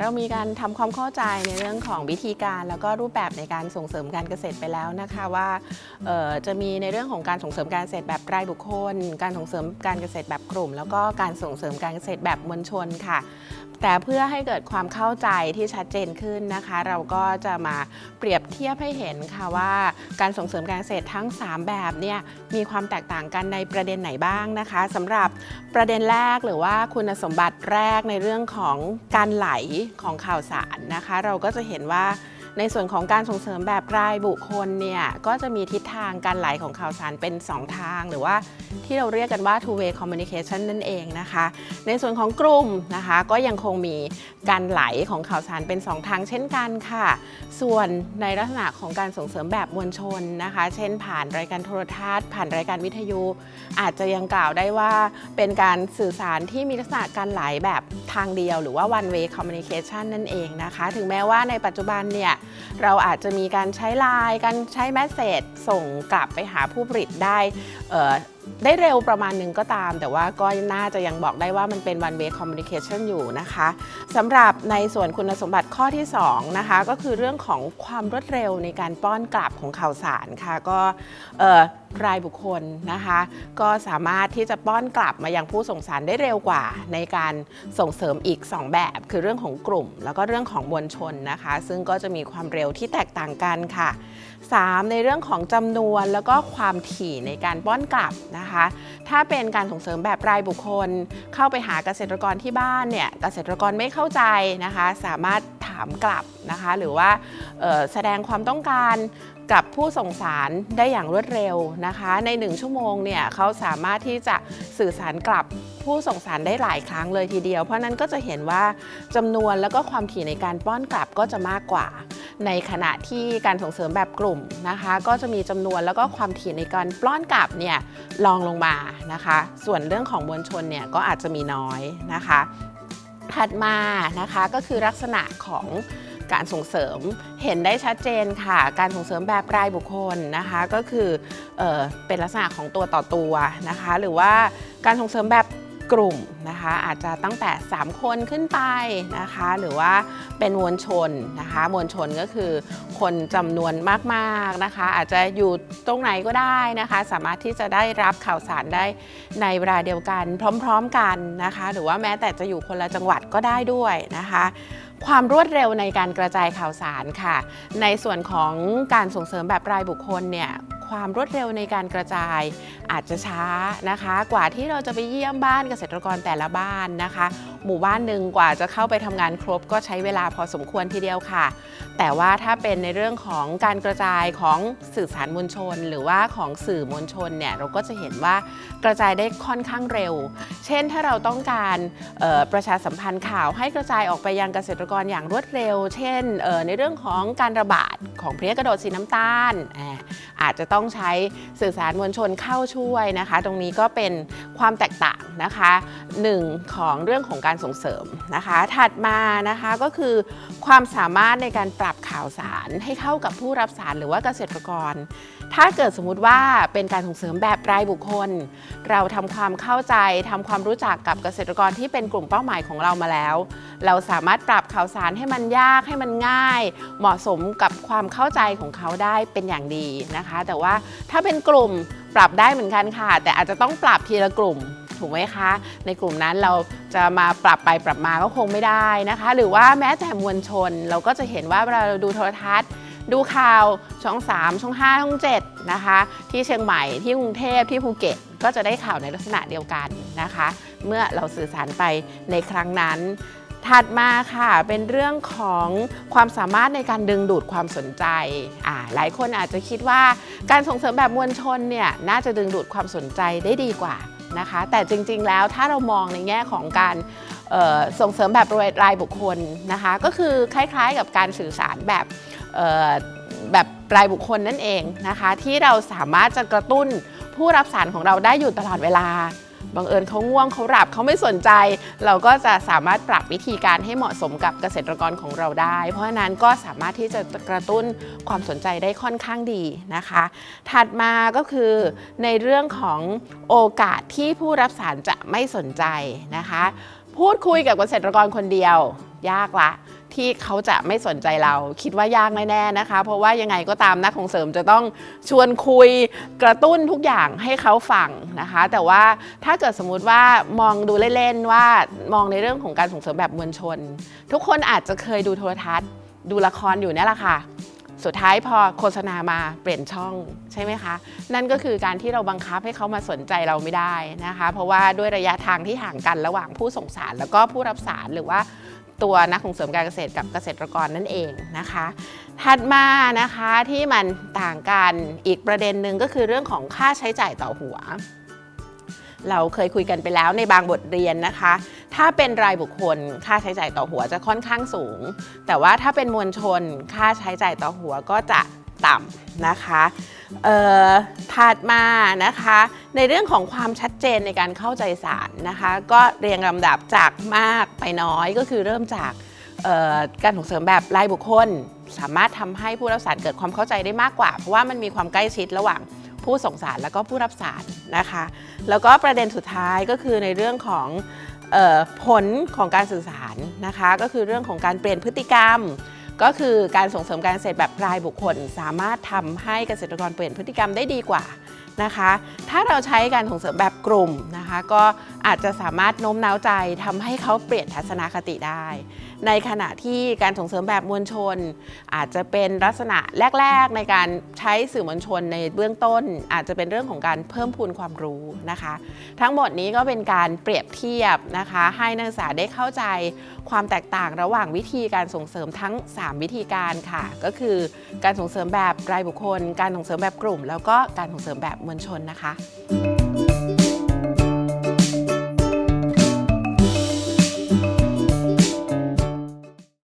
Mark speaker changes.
Speaker 1: เรามีการทำความเข้าใจในเรื่องของวิธีการ แล้วก็รูปแบบในการส่งเสริมการเกษตรไปแล้วนะคะว่าจะมีในเรื่องของการส่งเสริมการเกษตรแบบรายบุคคล การส่งเสริมการเกษตรแบบกลุ่ม แล้วก็การส่งเสริมการเกษตรแบบมวลชนค่ะแต่เพื่อให้เกิดความเข้าใจที่ชัดเจนขึ้นนะคะ เราก็จะมาเปรียบเทียบให้เห็นค่ะว่าการส่งเสริมการเกษตรทั้ง 3 แบบเนี่ยมีความแตกต่างกันในประเด็นไหนบ้างนะคะสำหรับประเด็นแรกหรือว่าคุณสมบัติแรกในเรื่องของการไหลของข่าวสารนะคะ เราก็จะเห็นว่า ในส่วนของการส่งเสริมแบบรายบุคคลเนี่ยก็จะมีทิศทางการไหลของข่าวสารเป็น 2 ทาง หรือว่าที่เราเรียกกันว่า two way communication นั่นเองนะคะ ในส่วนของกลุ่มนะคะก็ยังคงมีการไหลของข่าวสารเป็น 2 ทางเช่นกันค่ะ ส่วนในลักษณะของการส่งเสริมแบบมวลชนนะคะ เช่น ผ่านรายการโทรทัศน์ ผ่านรายการวิทยุ อาจจะยังกล่าวได้ว่าเป็นการสื่อสารที่มีลักษณะการไหลแบบทางเดียว หรือว่า one way communication นั่นเองนะคะ ถึงแม้ว่าในปัจจุบันเนี่ยเราอาจจะมีการใช้ไลน์การใช้แมสเซจส่งกลับไปหาผู้ผลิตได้ได้เร็วประมาณหนึ่งก็ตาม แต่ว่าก็น่าจะยังบอกได้ว่ามันเป็น one way communication อยู่นะคะสำหรับในส่วนคุณสมบัติข้อที่2นะคะก็คือเรื่องของความรวดเร็วในการป้อนกลับของข่าวสารค่ะก็รายบุคคลนะคะ ก็สามารถที่จะป้อนกลับมายังผู้ส่งสารได้เร็วกว่า ในการส่งเสริมอีก 2 แบบ คือเรื่องของกลุ่ม แล้วก็เรื่องของมวลชนนะคะ ซึ่งก็จะมีความเร็วที่แตกต่างกันค่ะ 3 ในเรื่องของจำนวนแล้วก็ความถี่ในการป้อนกลับนะคะ ถ้าเป็นการส่งเสริมแบบรายบุคคล เข้าไปหาเกษตรกรที่บ้านเนี่ยเกษตรกรไม่เข้าใจนะคะ สามารถถามกลับนะคะ หรือว่าแสดงความต้องการกับผู้ส่งสารได้อย่างรวดเร็วนะคะ ใน 1 ชั่วโมงเนี่ยเขาสามารถที่จะสื่อสารกลับผู้ส่งสารได้หลายครั้งเลยทีเดียว เพราะนั้นก็จะเห็นว่าจำนวนแล้วก็ความถี่ในการป้อนกลับก็จะมากกว่า ในขณะที่การส่งเสริมแบบกลุ่มนะคะ ก็จะมีจำนวนแล้วก็ความถี่ในการปล้อนกลับเนี่ยลองลงมานะคะ ส่วนเรื่องของมวลชนเนี่ยก็อาจจะมีน้อยนะคะ ถัดมานะคะก็คือลักษณะของการส่งเสริมเห็นได้ชัดเจนค่ะ การส่งเสริมแบบรายบุคคลนะคะก็คือเออเป็นลักษณะของตัวต่อตัวนะคะ หรือว่าการส่งเสริมแบบ กลุ่มนะคะอาจจะตั้งแต่ 3 คนขึ้นไปนะคะหรือว่าเป็นมวลชนนะคะมวลชนก็คือ คนจำนวนมากๆนะคะ อาจจะอยู่ตรงไหนก็ได้นะคะ สามารถที่จะได้รับข่าวสารได้ในเวลาเดียวกัน พร้อมๆกันนะคะ หรือว่าแม้แต่จะอยู่คนละจังหวัดก็ได้ด้วยนะคะความรวดเร็วในการกระจายข่าวสารค่ะ ในส่วนของการส่งเสริมแบบรายบุคคลเนี่ย ความรวดเร็วในการกระจายอาจจะช้านะคะ กว่าที่เราจะไปเยี่ยมบ้านเกษตรกรแต่ละบ้านนะคะ หมู่บ้านหนึ่งกว่าจะเข้าไปทำงานครบก็ใช้เวลาพอสมควรทีเดียวค่ะ แต่ว่าถ้าเป็นในเรื่องของการกระจายของสื่อสารมวลชน หรือว่าของสื่อมวลชนเนี่ยเราก็จะเห็นว่ากระจายได้ค่อนข้างเร็ว เช่นถ้าเราต้องการประชาสัมพันธ์ข่าวให้กระจายออกไปยังเกษตรกรอย่างรวดเร็ว เช่นในเรื่องของการระบาดของเพลี้ยกระโดดสีน้ำตาลอาจจะต้ององใช้สื่อสารมวลชนเข้าช่วยนะคะ ตรงนี้ก็เป็นความแตกต่างนะคะหนึ่งของเรื่องของการส่งเสริมนะคะ ถัดมานะคะก็คือความสามารถในการปรับข่าวสารให้เข้ากับผู้รับสารหรือว่าเกษตรกร ถ้าเกิดสมมุติว่าเป็นการส่งเสริมแบบรายบุคคล เราทำความเข้าใจทำความรู้จักกับเกษตรกรที่เป็นกลุ่มเป้าหมายของเรามาแล้ว เราสามารถปรับข่าวสารให้มันยากให้มันง่าย เหมาะสมกับความเข้าใจของเขาได้เป็นอย่างดีนะคะ แต่ว่า ถ้าเป็นกลุ่มปรับได้เหมือนกันค่ะ แต่อาจจะต้องปรับทีละกลุ่มถูกไหมคะ ในกลุ่มนั้นเราจะมาปรับไปปรับมาก็คงไม่ได้นะคะ หรือว่าแม้แต่มวลชน เราก็จะเห็นว่าเวลาเราดูโทรทัศน์ ดูข่าวช่อง 3 ช่อง 5 ช่อง 7 นะคะ ที่เชียงใหม่ที่กรุงเทพที่ภูเก็ตก็จะได้ข่าวในลักษณะเดียวกันนะคะ เมื่อเราสื่อสารไปในครั้งนั้น ถัดมาค่ะเป็นเรื่องของความสามารถในการดึงดูดความสนใจอ่าหลายคนอาจจะคิดว่าการส่งเสริมแบบมวลชนเนี่ยน่าจะดึงดูดความสนใจได้ดีกว่านะคะ แต่จริงๆแล้วถ้าเรามองในแง่ของการส่งเสริมแบบรายบุคคลนะคะ ก็คือคล้ายๆกับการสื่อสารแบบแบบรายบุคคลนั่นเองนะคะ ที่เราสามารถจะกระตุ้นผู้รับสารของเราได้อยู่ตลอดเวลา บังเอิญเขาง่วงเขาหลับเขาไม่สนใจ เราก็จะสามารถปรับวิธีการให้เหมาะสมกับเกษตรกรของเราได้ เพราะฉะนั้นก็สามารถที่จะกระตุ้นความสนใจได้ค่อนข้างดีนะคะ ถัดมาก็คือในเรื่องของโอกาสที่ผู้รับสารจะไม่สนใจนะคะ พูดคุยกับเกษตรกรคนเดียวยากละ ที่เขาจะไม่สนใจเรา คิดว่ายากแน่ๆนะคะ เพราะว่ายังไงก็ตามนักส่งเสริมจะต้องชวนคุยกระตุ้นทุกอย่างให้เขาฟังนะคะ แต่ว่าถ้าเกิดสมมุติว่ามองดูเล่นๆว่ามองในเรื่องของการส่งเสริมแบบมวลชน ทุกคนอาจจะเคยดูโทรทัศน์ ดูละครอยู่นี่แหละค่ะสุดท้ายพอโฆษณามาเปลี่ยนช่องใช่ไหมคะ นั่นก็คือการที่เราบังคับให้เขามาสนใจเราไม่ได้นะคะ เพราะว่าด้วยระยะทางที่ห่างกันระหว่างผู้ส่งสารแล้วก็ผู้รับสารหรือว่า ตัวนักส่งเสริมการเกษตรกับเกษตรกรนั่นเองนะคะ ถัดมานะคะที่มันต่างกันอีกประเด็นหนึ่งก็คือเรื่องของค่าใช้จ่ายต่อหัว เราเคยคุยกันไปแล้วในบางบทเรียนนะคะ ถ้าเป็นรายบุคคลค่าใช้จ่ายต่อหัวจะค่อนข้างสูง แต่ว่าถ้าเป็นมวลชนค่าใช้จ่ายต่อหัวก็จะ ต่ำนะคะถัดมานะคะ ในเรื่องของความชัดเจนในการเข้าใจสารนะคะ ก็เรียงลำดับจากมากไปน้อยก็คือเริ่มจากการส่งเสริมแบบรายบุคคล สามารถทำให้ผู้รับสารเกิดความเข้าใจได้มากกว่า เพราะว่ามันมีความใกล้ชิดระหว่างผู้ส่งสารแล้วก็ผู้รับสารนะคะ แล้วก็ประเด็นสุดท้ายก็คือในเรื่องของออผลของการสื่อสารนะคะ ก็คือเรื่องของการเปลี่ยนพฤติกรรม ก็คือการส่งเสริมการเกษตรแบบรายบุคคล สามารถทำให้เกษตรกรเปลี่ยนพฤติกรรมได้ดีกว่านะคะ ถ้าเราใช้การส่งเสริมแบบกลุ่มนะคะ ก็อาจจะสามารถโน้มน้าวใจทำให้เขาเปลี่ยนทัศนคติได้ ในขณะที่การส่งเสริมแบบมวลชน อาจจะเป็นลักษณะแรก ๆ ในการใช้สื่อมวลชนในเบื้องต้น อาจจะเป็นเรื่องของการเพิ่มพูนความรู้นะคะ ทั้งหมดนี้ก็เป็นการเปรียบเทียบนะคะ ให้นักศึกษาได้เข้าใจความแตกต่างระหว่างวิธีการส่งเสริมทั้ง 3 วิธีการค่ะ ก็คือการส่งเสริมแบบรายบุคคล การส่งเสริมแบบกลุ่ม แล้วก็การส่งเสริมแบบมวลชนนะคะ